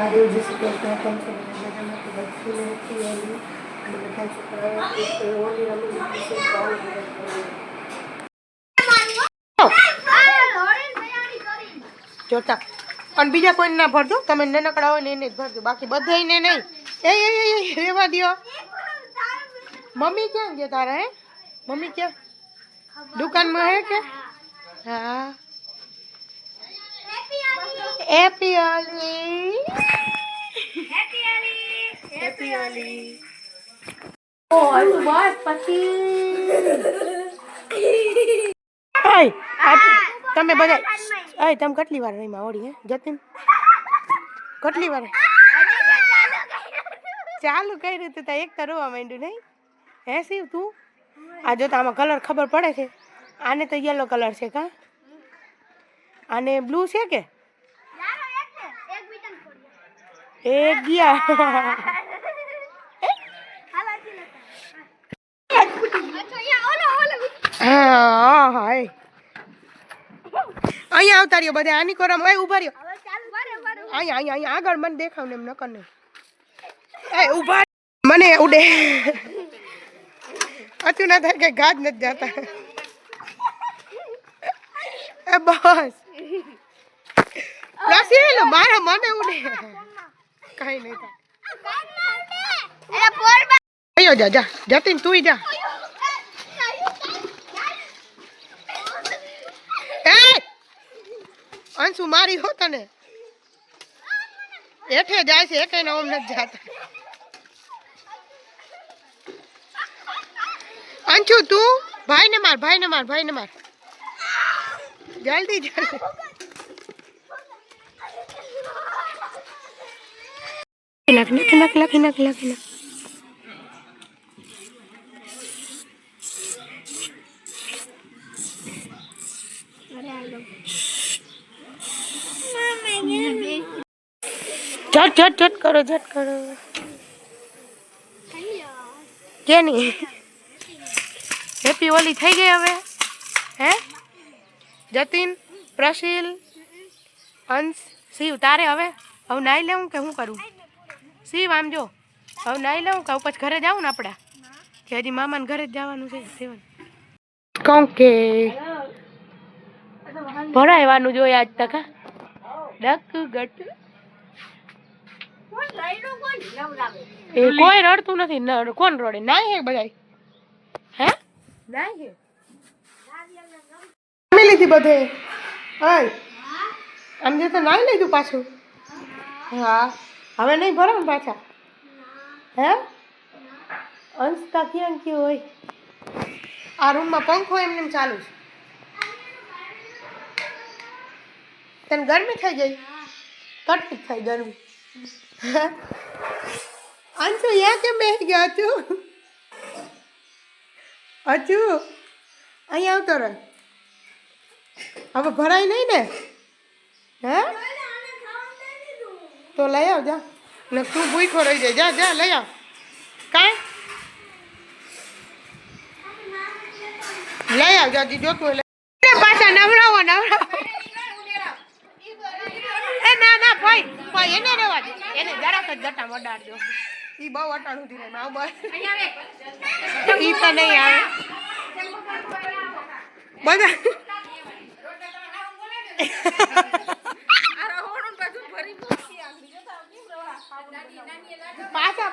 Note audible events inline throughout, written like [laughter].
મહાદેવ જય શ્રી કૃષ્ણ કેમ છો મજામાં બધી નથી આવી અને બધા છોકરાઓ એક હોળી રમી જોતા પણ બીજા કોઈને ના ભરજો, તમે નાનકડા હોય ને એને જ ભરજો. બાકી બધાને નહીં. એ એ, રેવા દ્યો. મમ્મી ક્યાં ગયા તારા, હે? મમ્મી ક્યાં? દુકાનમાં હે કે? હા. Happy Holi Happy Holi Oh, બસ પછી આય આ તમે બધા આય તમે કેટલી વાર રહીમાં ઓડી હે? જતીન? કેટલી વાર? ચાલુ કઈ રીતે તા એક તો રોવા માંડ્યું નહીં? હે શિવ તું? આ જો આમાં કલર ખબર પડે છે. આને તો યલો કલર છે કા? આને બ્લુ છે કે? એ ગયા. અહીંયા આવતા રહ્યો બધા, આની કોરામ એ ઊભા રહ્યો. અહીંયા અહીંયા અહીંયા, આગળ મને દેખાવ ને એમ નકર કરને એ ઊભા મને ઉડે. હતું ના થાય કે ગાજ નથી જાતા. એ, બસ. રસીલ મારા મને ઉડે. કઈ નહીં થાય અયો જા જા જતીન તુંય જા એ અંશુ મારી હો તને હેઠે જાય છે એકે ઓમ નથી જાતા અંશુ તું ભાઈને માર ભાઈને માર ભાઈને માર જલ્દી જલ્દી નાખ નાખ નાખ લખી નાખ લખી નાખ ઝટ ઝટ ઝટ કરો ઝટ કરો કે નહીં હેપી હોલી થઈ ગઈ હવે હે જતીન પ્રશીલ અંશ શિવ તારે હવે હવે નાઈ લેવું કે શું કરું શિવ આમ જો. હવે નાઈ લઉં કે પછી ઘરે જાવું ને આપણે? કે હજી મામાને ઘરે જ જવાનું છે સેવન. કહું કે ભરાયવાનું જોઈએ આજ તક? ડક ગટ. એ કોઈ રડતું નથી નડ કોણ રડે? ના હે બધાય? હે? ના હે. જમી લીધી બધે? આમ જે તો નાઈ લીધું પાછું? હા. હવે નહીં ભરો ને પાછા? હે? અંશતા ક્યાં કયું હોય? આ રૂમમાં પંખો એમને એમ ચાલુ છે. તને ગરમી થઈ ગઈ? કટકી થઈ ગરમી. અંશુ યા કેમ બેસી ગયા અચુ અચુ અહીંયા આવતો રહે. હવે ભરાય નહીં ને? હે? તો લઈ આવ જા. ને તું ભૂખો રહી જાય. જા જા લઈ આવ. કાંઈ? લઈ આવ જા જી જોતું હોય લઈ એ પાછા નવડાવો નવડાવો એ ના ના ભાઈ ભાઈ એને રેવા દે. એને જરાક જ જટા મડાડજો ઈ બહુ અટાણું થી રહે આવ બસ. ઈ તો નહીં આવે. બધા [laughs] પાછા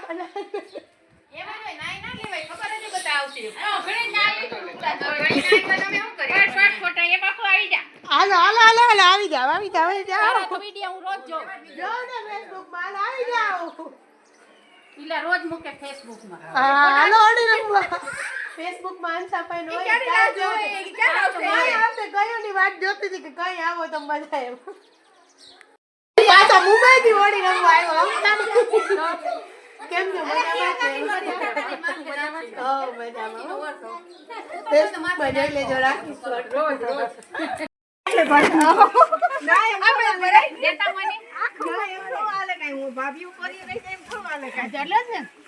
આવી જાવ જો ને ફેસબુકમાં આવી જાવ રોજ મૂકે ફેસબુકમાં હા હાલો ઓડી ફેસબુકમાં અંસા નો ક્યારે આવશે? વાત જોતી હતી કે કઈ આવો તમે બધા એમ પાછા મુંબઈ થી વળી રમવા આવ્યો અમદાવાદ. કેમ છો મજામાં છે ઓ મજામાં ફેસબુકમાં જોઈ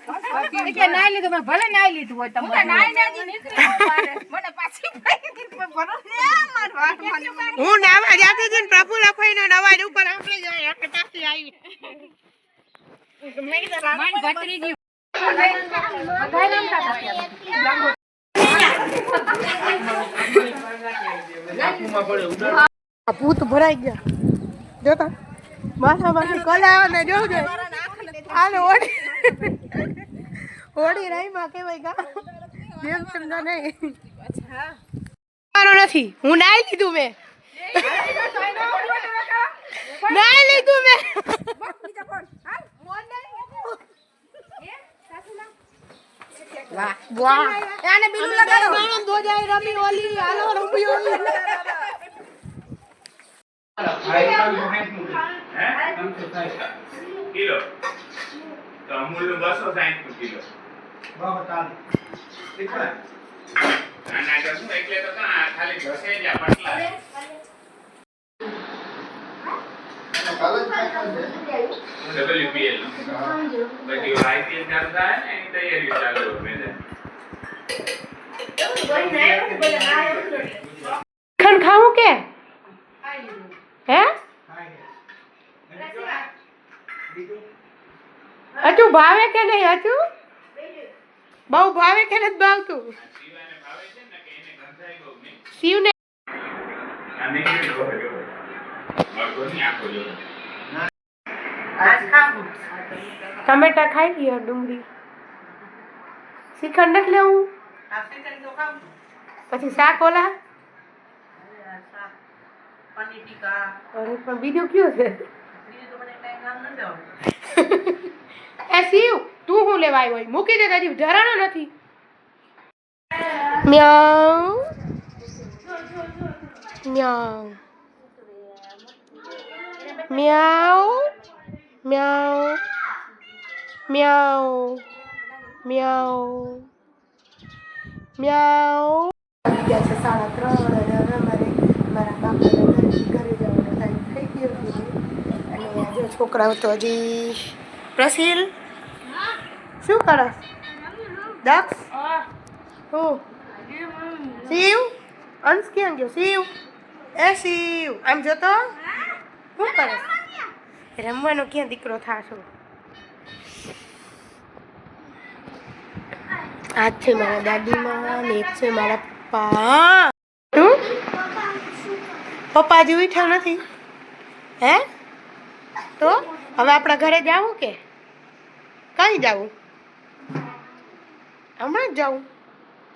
લેજો રાખીશું રોજ રોજ કે નાઈ લીધું પણ ભલે નાઈ લીધું હોય તમે નાઈ નાઈ મને પાછી હું નાવા જાતી હતી ને પ્રફુલ્લ અફાઈનો અવાજ ઉપર જાય આવી. ભત્રીજી ભૂત ભરાઈ ગયા. જોતા? માથામાંથી કલા ને જોવું જોઈએ આને ઓડી ઓડી રાઈમાં કહેવાય કા જેમ તેમ ના નહીં. મારો નથી. હું નાઈ લીધું મેં. નાઈ લીધું મેં. વાહ. વાહ. લગાડો. દોજાય રમી ઓલી હાલો રમી ઓલી. કિલો તો અમૂલનું બસો સાઠનું કિલો. એટલે તો ખાલી ઘસે જ પટલા. પછી IPL ચાલુ થાય ને એની તૈયારી ચાલુ હોય ખાવું કે? હે? હજુ ભાવે કે નહીં હજુ? બહુ ભાવે કે નથી ભાવતું? શિવાને ગયો. ટમેટા ખાઈ લ્યો ડુંગળી. શ્રીખંડ નથી લેવું? પછી શાક ઓલા? પનીર ટીકા. પણ બીજું કયું છે બીજું તો મને કઈ નામ નથી આવડતું [laughs] એ શિવ, તું હું લેવા આવ્યો? મૂકી દે તારી ધરાણો નથી. મ્યાઉ. મ્યાઉ. મ્યાઉ. મ્યાઉ. મ્યાઉ. મ્યાઉ. મ્યાઉ. છે સાડા ત્રણ અને હવે મારા છોકરાઓ તો હજી પ્રસિલ શું કરસ દક્ષ હું. શિવ? અંશ ક્યાં ગયો? શિવ? એ શિવ, આમ જોતો? શું કરે? રમવાનો ક્યાં દીકરો થાશો? આજ છે મારા દાદીમાં ને એક છે મારા પપ્પા. પપ્પા હજી ઉઠ્યા નથી? હે? તો હવે આપણા ઘરે જાવું કે? કઈ જાવું? હમણાં જ જાવું.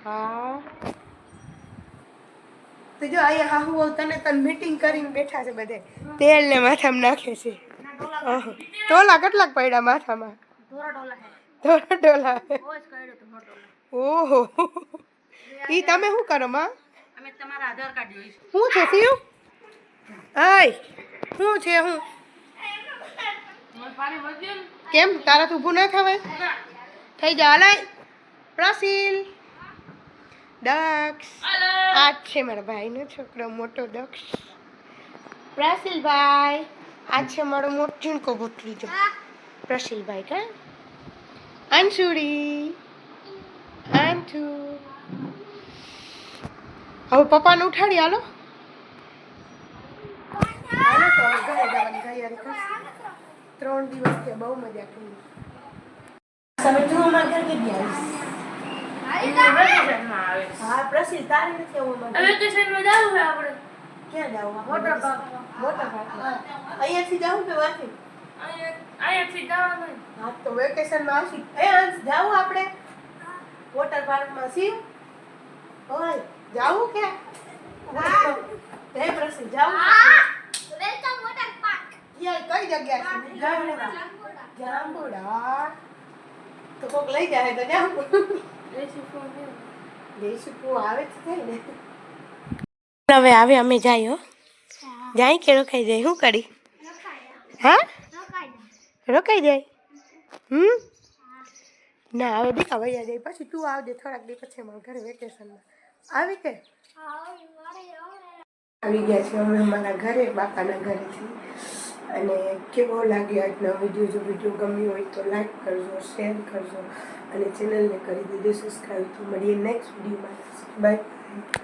હા. તો જો અહીંયા હાહુ હું તને તને મીટિંગ કરીને બેઠા છે બધે. તેલ ને માથામાં નાખે છે. ટોલા કેટલાક પડ્યા માથામાં? ધોરા ટોલા ઓહો. ઈ તમે શું કરો માં? અમે તમારા આધાર કાર્ડ જોઈશું. શું છે શિવ? આય. શું છે હું? કેમ? તારા ઊભું ના થવાય? થઈ જા અલાય પ્રસિલ. દક્ષ. આ છે મારા ભાઈનો છોકરો મોટો દક્ષ. પ્રસિલભાઈ આ છે મારો મોટો ઝીણકો જો. પ્રસિલભાઈ કા? અંશુડી અંશુ હવે પપ્પાને ઉઠાડી હાલો. હાલો તો ઘરે જવાની તૈયારી કરશું. ત્રણ દિવસ ત્યાં બહુ મજા કરી. તમે જો અમારા ઘર કે આવીશ હા પ્રસિદ્ધ. તારે નથી આવવું અમારે ક્યાં જાવું મોટા પાર્ક મોટા પાર્કમાં અહીંયાથી જાવું કે વાથી હા તો વેકેશનમાં આવશું. એ અંશ જાવું આપણે? વોટર પાર્કમાં શિવ ઓય જાવું કે હે. પ્રસિદ્ધ જાવું. કઈ જગ્યા છે? જાંબુડા જાંબુડા તો કોક લઈ જાય તો જાંબુ દેશી આવે છે ને? હવે આવે અમે જાય હો. જાય કે રોકાઈ જાય? શું કરી? હા? રોકાઈ જાય. હમ? ના હવે દેખા વૈયા જાય. પછી તું આવજે થોડાક દી પછી અમારા ઘરે વેકેશનમાં. આવી કે? આવી ગયા છે. અમે અમારા ઘરે બાપાના ઘરેથી. અને કેવો લાગે આજનો વીડિયો જો વીડિયો ગમ્યો હોય તો લાઈક કરજો શેર કરજો અને ચેનલને કરી દીધું સબસ્ક્રાઈબ તો મળીએ નેક્સ્ટ વિડીયોમાં બાય